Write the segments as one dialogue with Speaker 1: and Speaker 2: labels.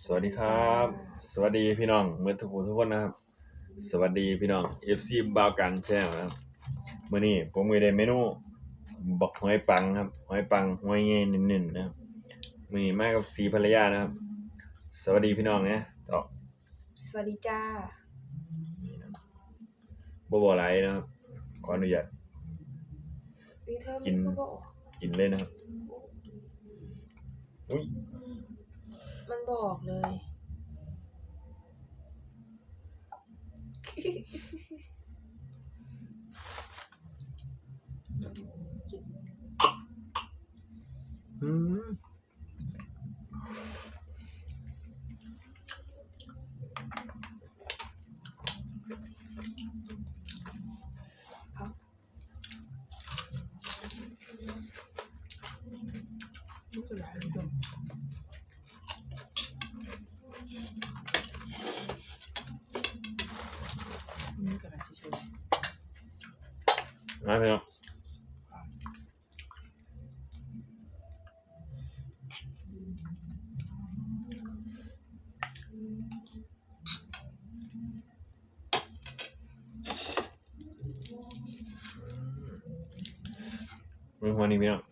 Speaker 1: สวัสดีครับ สวัสดีพี่น้องเมื่อทุกคนทุกคนนะครับ สวัสดีพี่น้อง FC บาวกันแชนนะครับมื้อนี้ผมมีได้เมนูบักหอยปังครับหอยปังหอยใหญ่นิ่นๆนะครับมื้อนี้มากับสีภรรยานะครับ สวัสดีพี่น้องนะต่อ
Speaker 2: สวัสดีจ้า
Speaker 1: บ่บ่หลายนะครับขออนุญาต
Speaker 2: นี่เธอ
Speaker 1: กิน
Speaker 2: มันบอก
Speaker 1: กินเลยนะครับอุ้ย
Speaker 2: มันบอกเลย
Speaker 1: อืม
Speaker 2: ลูกจะไหลเลยจ้ะนี่กระดาษทิชชู่
Speaker 1: มาพี่น้อง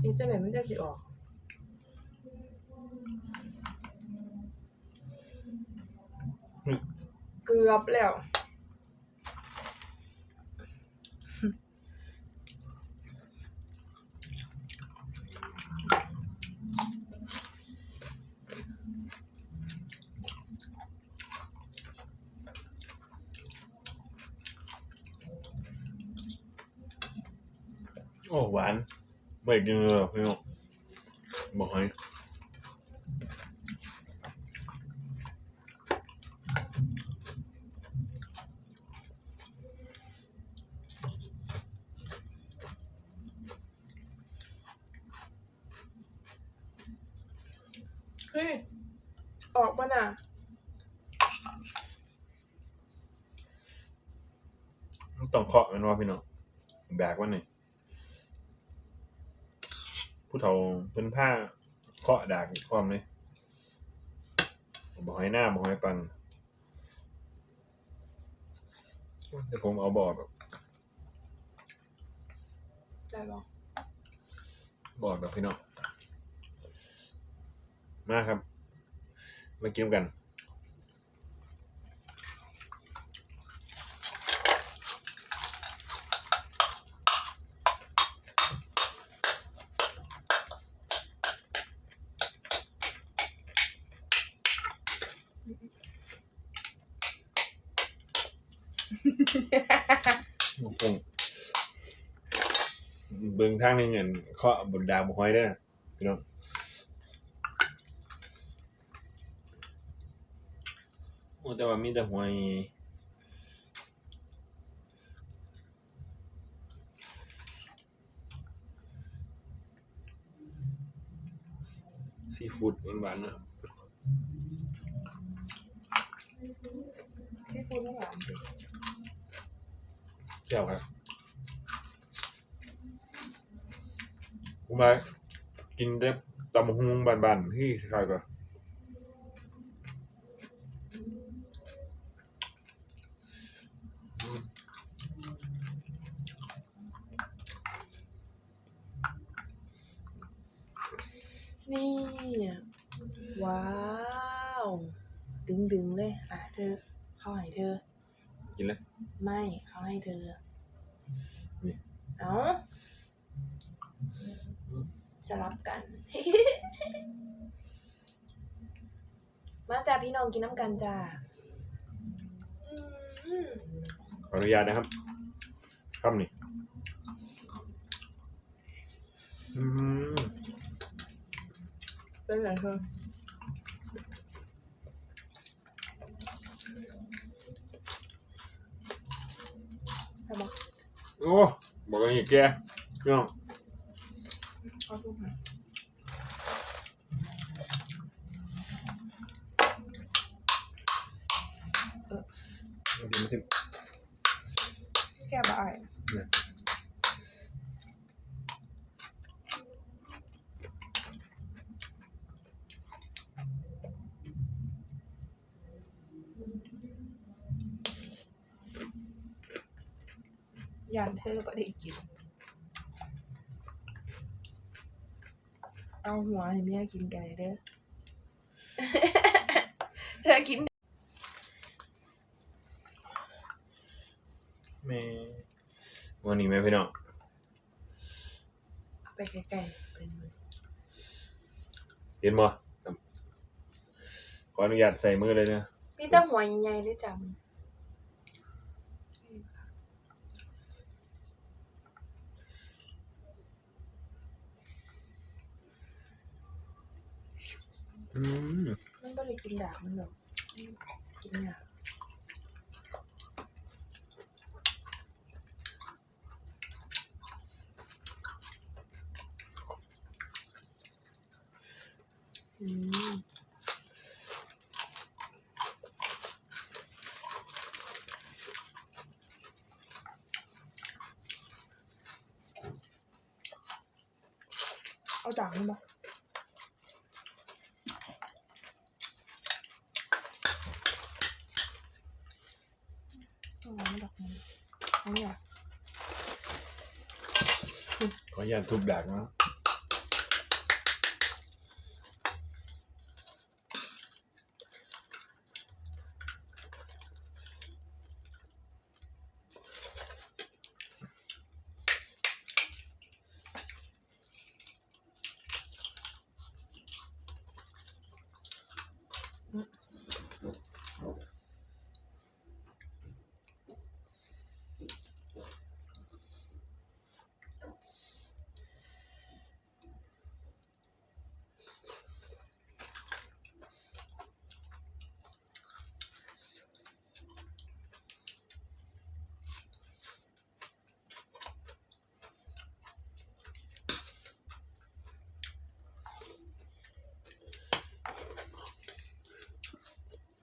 Speaker 1: เอา
Speaker 2: ดักมันคือบอกเหรอฮะพี่ลองดักมันบอกเลยนี่จะไหนมันจะสิออกเกือบแล้ว
Speaker 1: โอ้หวาน ไม่กินเลยหรอกพี่น้องบอกให้
Speaker 2: เฮ้ยออกมาน่ะ
Speaker 1: ต้องเคาะมันว่าพี่น้องแบกมันหน่อย ผู้เฒ่าเป็นผ้าเคาะดากความเลยบอกให้หน้าบอกให้ปังเดี๋ยวผมเอาบอร์ดแบบ
Speaker 2: ได้บอก
Speaker 1: บอร์ดแบบพี่น้องมาครับ มากินกัน โอ้โหเบิ่ง ทางหนึงเงินเคาะบนดาวบ่ห้อยเด้อพี่น้องโอ้แต่ว่ามีแต่หอยซีฟู้ดหวานๆนะครับ
Speaker 2: ซีฟู้ดไม่หวานสิ
Speaker 1: เจ้าครับ ผมมากินได้ตำบักหุงบานๆที่ใครก็
Speaker 2: นี่ว้าว ดึงดึงๆเลย อะเธอ เขาให้เธอ
Speaker 1: กินเลย
Speaker 2: ไม่ เขาให้เธอ
Speaker 1: นี่
Speaker 2: เอา สลับกัน มาจ้าพี่น้องกินน้ำกันจ้าอืมม
Speaker 1: ขออนุญาตนะครับครับนี่อืม
Speaker 2: เป็นไรเธอใช่ปะ
Speaker 1: โอ้บอกกันอีกแกพี่น้อง
Speaker 2: เอาทุกอย่าง
Speaker 1: ดีมาสิ
Speaker 2: แกบะไอ
Speaker 1: เนี่ย
Speaker 2: ยันเธอก็ได้กิน เอาหัวให้เมียกินไก่เด้อเธอกิน
Speaker 1: แม่วันนี้แม่พี่น้อง
Speaker 2: ไปไกลๆเป็นมือ
Speaker 1: เห็นบ่ครับขออนุญาตใส่มือเลยนะ
Speaker 2: มีแต่หัวใหญ่ๆเลยจ้ะ
Speaker 1: อืม
Speaker 2: มันก็เลยกินดาบมันหรอกกินเนี่ยากอืมเอาจากนี่มาไม่ดอกมันเอาเนี่ย
Speaker 1: ขออนุญาตทุบดักนะ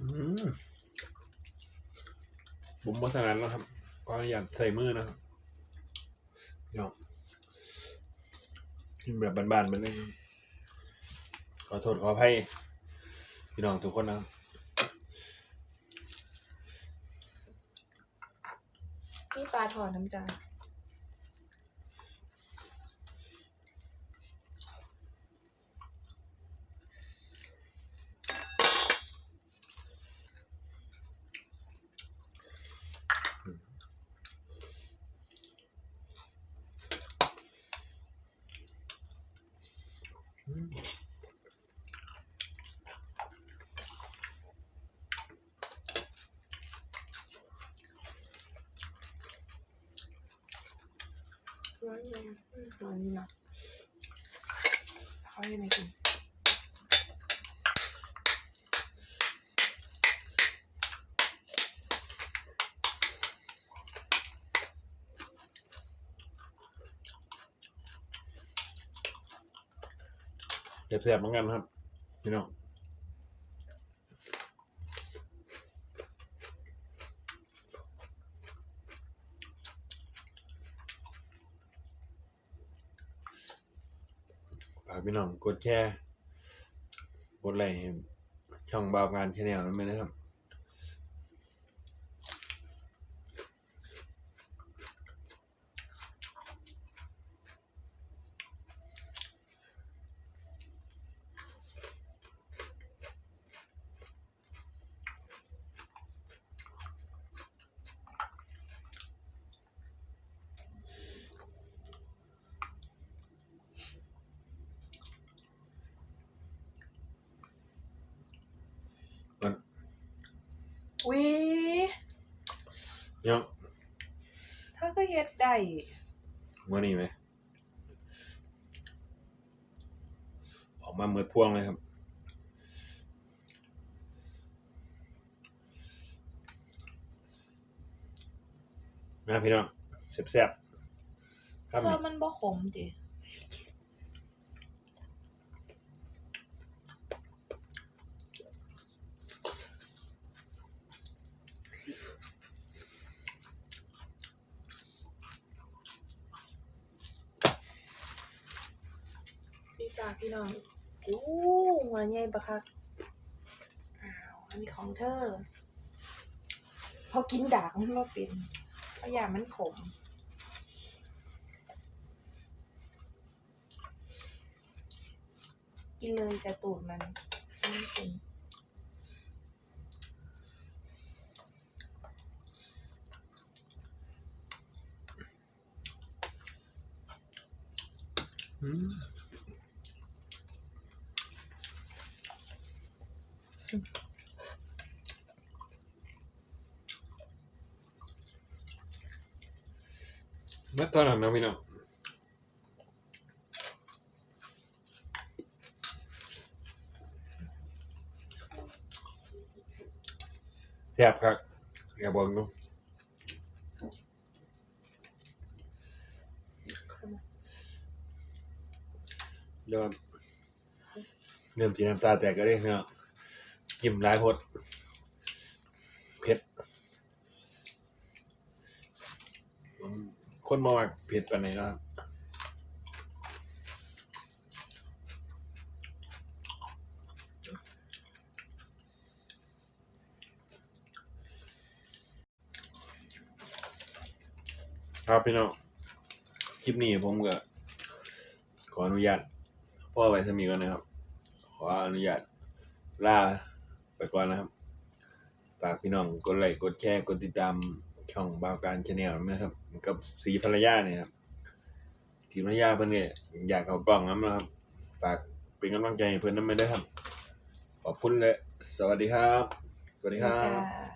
Speaker 1: อืม ผมมาสนานแล้วครับ ก็อยากใส่มือนะครับพี่น้องกินแบบบานๆไปเลยขอโทษขอให้พี่น้องทุกคนนะครับ
Speaker 2: นี่ปลาถอดน้ำจาน ร้อนเลยร้อนนี่นะเขายังไงกิน
Speaker 1: แซ่บๆเหมือนกันครับ พี่น้องฝากพี่น้องกดแชร์ กดไลค์ช่องบาวกานชาแนลนั้นไหมนะครับ
Speaker 2: วิ
Speaker 1: ยัง
Speaker 2: ถ้าก็เฮ็ดได้
Speaker 1: ว่านี่ไหม ออกมาเหมือนพวงเลยครับนะพี่น้องแซ่บๆครับ
Speaker 2: เพราะมันบ่ขมติ จ้าพี่น้องอู้หัวใหญ่ปะคะอ้าวอันนี้ของเธอพอกินดากมันมาเป็นเพราะยามันขมกินเลยแต่ตูดมันฉันไม่เป็น
Speaker 1: อืม มื่อตอนนั้นนะพี่น้องแซ่บครับอย่าบอกนูเริ่มเริ่มจีน้ำตาแตกก็ได้พี่น้องกิมหลายพดเผ็ดอืม คนมาว่าเผ็ดปานไหนนะครับครับพี่น้องคลิปนี้ผมก็ขออนุญาตพ่อไปสมีก่อนนะครับ ขออนุญาตลาไปก่อนนะครับฝากพี่น้องกดไลค์กดแชร์กดติดตาม ช่องบาวการชาแนลนะครับ กับสีภรรยาเนี่ยครับสีภรรยาเพื่อนเนี่ยอยากเอากล่องน้ำนะครับฝากเป็นกำลังใจให้เพื่อนน้ำไปด้ครับ ขอบคุณเลยสวัสดีครับ สวัสดีครับ